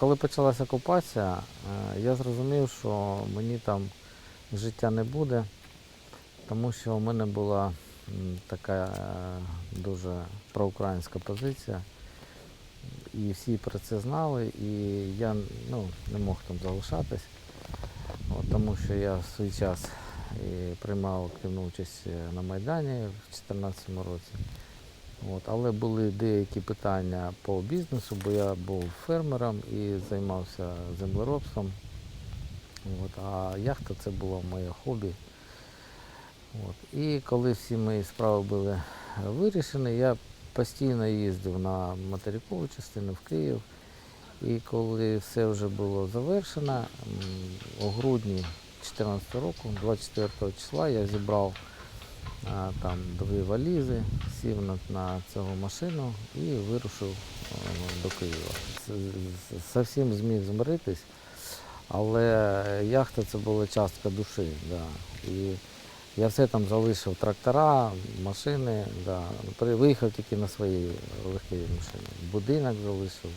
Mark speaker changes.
Speaker 1: Коли почалася окупація, е, я зрозумів, що мені там життя не буде, тому що у мене була така е, дуже проукраїнська позиція. І всі про це знали, і я ну, не мог там залишатись, от, тому що я в свій час і приймав активну участь е, на Майдані в 2014 році. От, але були деякі питання по бізнесу, бо я був фермером і займався землеробством. От, а яхта це було моє хобі. От. І коли всі мої справи були вирішені, я постійно їздив на материкову частину в Київ. І коли все вже було завершено, у грудні 2014 року, 24 числа, я зібрав там дві валізи, сів на, на цю машину і вирушив до Києва. З- зміг змиритись, але яхта це була частка душі. Да. І я все там залишив трактора, машини, да. Виїхав тільки на своїй легкій машині. Будинок залишив,